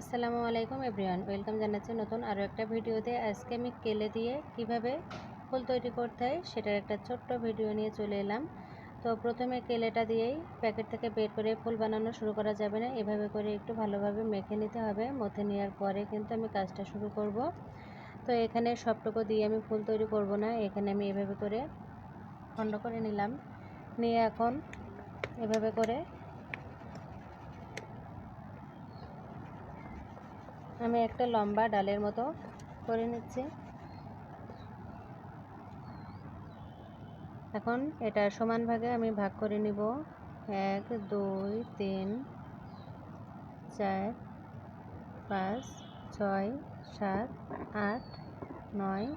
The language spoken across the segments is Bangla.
আসসালামু আলাইকুম এভরিওয়ান, ওয়েলকাম জানাচ্ছি নতুন আরও একটা ভিডিওতে। আজকে আমি কেলে দিয়ে কীভাবে ফুল তৈরি করতে হয় সেটার একটা ছোট্ট ভিডিও নিয়ে চলে এলাম। তো প্রথমে কেলেটা দিয়েই প্যাকেট থেকে বের করে ফুল বানানো শুরু করা যাবে না, এভাবে করে একটু ভালোভাবে মেখে নিতে হবে। মথে নেওয়ার পরে কিন্তু আমি কাজটা শুরু করব। তো এখানে সবটুকু দিয়ে আমি ফুল তৈরি করব না, এখানে আমি এভাবে করে খণ্ড করে নিলাম। নিয়ে এখন এভাবে করে আমি একটা লম্বা ডালের মতো করে নিচ্ছি। এখন এটা সমান ভাগে আমি ভাগ করে নিব। এক, দুই, তিন, চার, পাঁচ, ছয়, সাত, আট, নয়,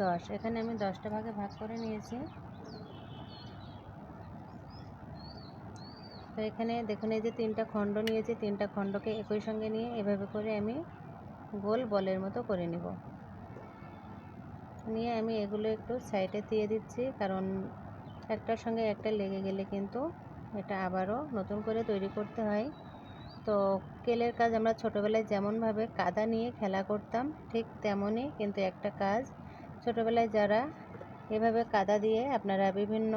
দশ। এখানে আমি দশটা ভাগে ভাগ করে নিয়েছি। তো এখানে দেখুন, এই যে তিনটা খণ্ড নিয়েছি, তিনটা খণ্ডকে একই সঙ্গে নিয়ে এভাবে করে আমি গোল বলের মতো করে নিব। নিয়ে আমি এগুলো একটু সাইডে দিয়ে দিচ্ছি, কারণ একটার সঙ্গে একটা লেগে গেলে কিন্তু এটা আবারও নতুন করে তৈরি করতে হয়। তো কেলের কাজ আমরা ছোটোবেলায় যেমনভাবে কাদা নিয়ে খেলা করতাম, ঠিক তেমনই কিন্তু একটা কাজ ছোটোবেলায় যারা এভাবে কাদা দিয়ে আপনারা বিভিন্ন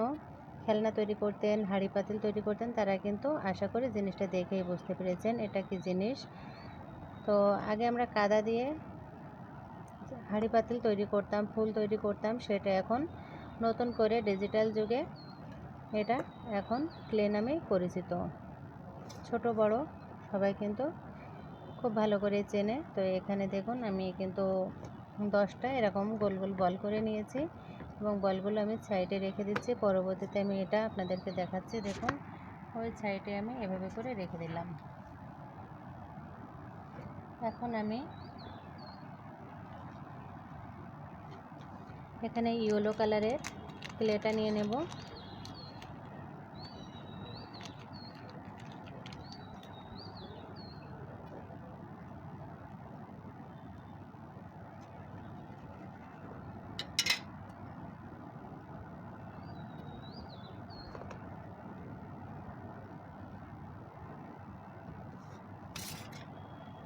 খেলনা তৈরি করতেন, হাঁড়ি পাতিল তৈরি করতেন, তারা কিন্তু আশা করি জিনিসটা দেখেই বুঝতে পেরেছেন এটা কি জিনিস। তো আগে আমরা কাদা দিয়ে হাঁড়ি পাতিল তৈরি করতাম, ফুল তৈরি করতাম, সেটা এখন নতুন করে ডিজিটাল যুগে এটা এখন ক্লে নামেই পরিচিত। ছোট, বড় সবাই কিন্তু খুব ভালো করে চেনে। তো এখানে দেখুন আমি কিন্তু দশটা এরকম গোল গোল বল করে নিয়েছি। এবং বলগুলো আমি সাইডে রেখে দিচ্ছি। পরবর্তীতে আমি এটা আপনাদেরকে দেখাচ্ছি, দেখুন। ওই সাইডে আমি এভাবে করে রেখে দিলাম। এখন আমি এখানে ইয়েলো কালারের ক্লেটা নিয়ে নেব।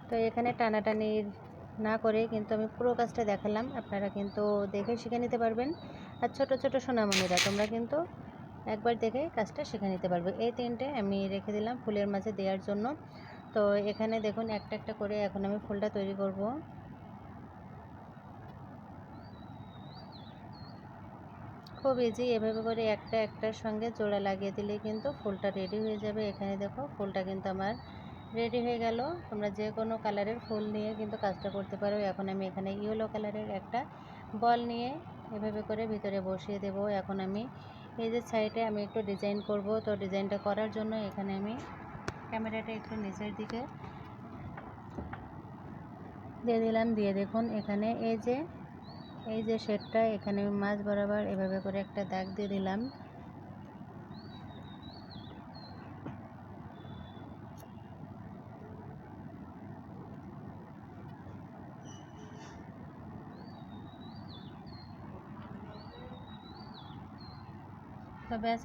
তো এখানে টানাটানির না করে কিন্তু আমি পুরো কাজটা দেখালাম। আপনারা কিন্তু দেখে শিখে নিতে পারবেন। আর ছোট ছোট সোনামণিরা, তোমরা কিন্তু একবার দেখে কাজটা শিখে নিতে পারবে। এই তিনটে আমি রেখে দিলাম ফুলের মাঝে দেওয়ার জন্য। তো এখানে দেখুন একটা একটা করে এখন আমি ফুলটা তৈরি করব। খুব ইজি এভাবে করে একটা, একটার সঙ্গে জোড়া লাগিয়ে দিলে কিন্তু ফুলটা রেডি হয়ে যাবে। এখানে দেখো ফুলটা কিন্তু আমার রেডি হয়ে গেল। তোমরা যে কোনো কালারের ফুল নিয়ে কিন্তু কাজটা করতে পারো। এখন আমি এখানে ইয়েলো কালারের একটা বল নিয়ে এভাবে করে ভিতরে বসিয়ে দেব। এখন আমি এই যে সাইডে আমি একটু ডিজাইন করব। তো ডিজাইনটা করার জন্য এখানে আমি ক্যামেরাটা একটু নিচের দিকে দিয়ে দিলাম। দিয়ে দেখুন, এখানে এই যে এই যে শেডটা এখানে আমি মাছ বরাবর এভাবে করে একটা দাগ দিয়ে দিলাম। তো ব্যাস